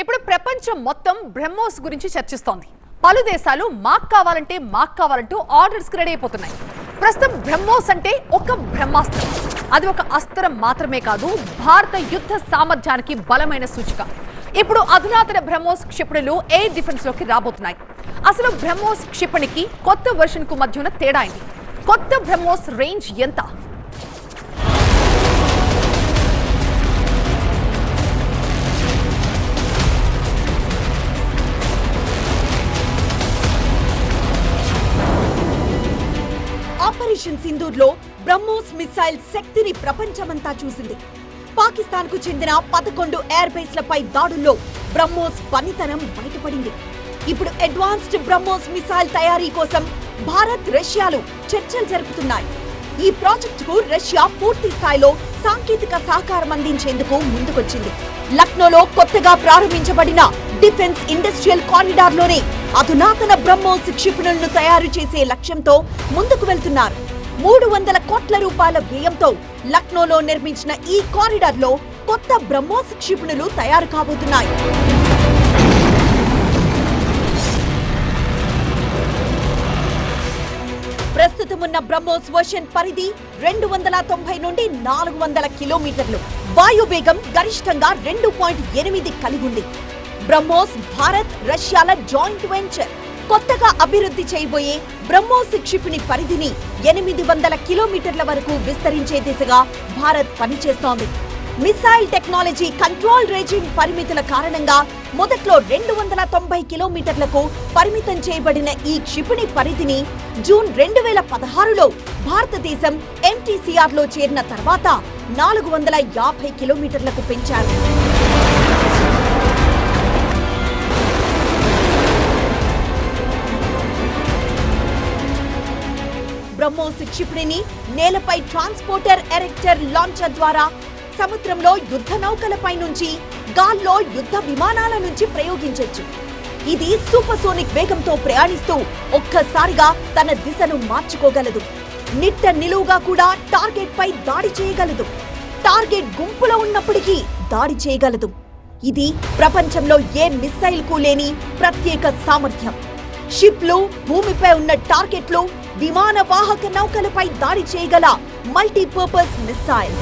ఇప్పుడు ప్రపంచం మొత్తం బ్రహ్మోస్ గురించి చర్చిస్తోంది. పలు దేశాలు మాక్ కావాలంటే మాక్ కావాలంటూ ఆర్డర్స్ రెడీ అయిపోతున్నాయి. ప్రస్తుతం బ్రహ్మోస్ అంటే ఒక బ్రహ్మాస్త్రం. అది ఒక అస్త్రం మాత్రమే కాదు భారత యుద్ధ సామర్థ్యానికి బలమైన సూచిక. ఇప్పుడు అధునాతన బ్రహ్మోస్ క్షిపణులు ఎయిర్ డిఫెన్స్లోకి రాబోతున్నాయి? అసలు బ్రహ్మోస్ క్షిపణికి కొత్త వెర్షన్కు మధ్య ఉన్న తేడా అయింది కొత్త బ్రహ్మోస్ రేంజ్ ఎంత? ఆపరేషన్ సింధూర్లో బ్రహ్మోస్ మిసైల్ శక్తిని ప్రపంచమంతా చూసింది. పాకిస్తాన్కు చెందిన పదకొండు ఎయిర్ బేస్లపై దాడుల్లో బ్రహ్మోస్ పనితనం బయటపడింది. ఇప్పుడు అడ్వాన్స్డ్ బ్రహ్మోస్ మిసైల్ తయారీ కోసం భారత్ రష్యాలు చర్చలు జరుపుతున్నాయి. ఈ ప్రాజెక్టుకు రష్యా పూర్తి స్థాయిలో సాంకేతిక సహకారం అందించేందుకు ముందుకొచ్చింది. లక్నోలో కొత్తగా ప్రారంభించబడిన డిఫెన్స్ ఇండస్ట్రియల్ కారిడార్లోనే అధునాతన బ్రహ్మోస్ క్షిపణులను తయారు చేసే లక్ష్యంతో ముందుకు వెళ్తున్నారు. మూడు వందల కోట్ల రూపాయల వ్యయంతో లక్నోలో నిర్మించిన ఈ కారిడార్లో కొత్త బ్రహ్మోస్ క్షిపణులు తయారు కాబోతున్నాయి. ప్రస్తుతం ఉన్న బ్రహ్మోస్ వర్షన్ పరిధి రెండు వందల తొంభై నుండి నాలుగు వందల కిలోమీటర్లు. వాయు వేగం గరిష్టంగా రెండు పాయింట్ ఎనిమిది కలిగి ఉంది. బ్రహ్మోస్ భారత్ రష్యాల జాయింట్ వెంచర్. కొత్తగా అభివృద్ధి చేయబోయే బ్రహ్మోస్ క్షిపణి పరిధిని ఎనిమిది వందల కిలోమీటర్ల వరకు విస్తరించే దిశగా భారత్ పనిచేస్తోంది. మిసైల్ టెక్నాలజీ కంట్రోల్ రేజింగ్ పరిమితుల కారణంగా మొదట్లో రెండు వందల తొంభై కిలోమీటర్లకు పరిమితం చేయబడిన ఈ క్షిపణి పరిధిని జూన్ రెండు వేల పదహారులో భారతదేశం ఎంటీసీఆర్లో చేరిన తర్వాత నాలుగు వందల యాభై కిలోమీటర్లకు పెంచారు. బ్రహ్మోస్ క్షిపణిని నేలపై ట్రాన్స్పోర్టర్ ఎరెక్టర్ లాంచర్ ద్వారా సముద్రంలో యుద్ధ నౌకలపై నుంచి గాల్లో యుద్ధ విమానాల నుంచి ప్రయోగించవచ్చు ఇది సూపర్సోనిక్ వేగంతో ప్రయాణిస్తూ ఒక్కసారిగా తన దిశను మార్చుకోగలదు. నిట్ట నిలువుగా కూడా టార్గెట్ పై దాడి చేయగలదు. టార్గెట్ గుంపులో ఉన్నప్పటికీ దాడి చేయగలదు. ఇది ప్రపంచంలో ఏ మిస్సైల్కు లేని ప్రత్యేక సామర్థ్యం. షిప్లు భూమిపై ఉన్న టార్గెట్లు విమాన వాహక నౌకలపై దాడి చేయగల మల్టీపర్పస్ మిస్సైల్.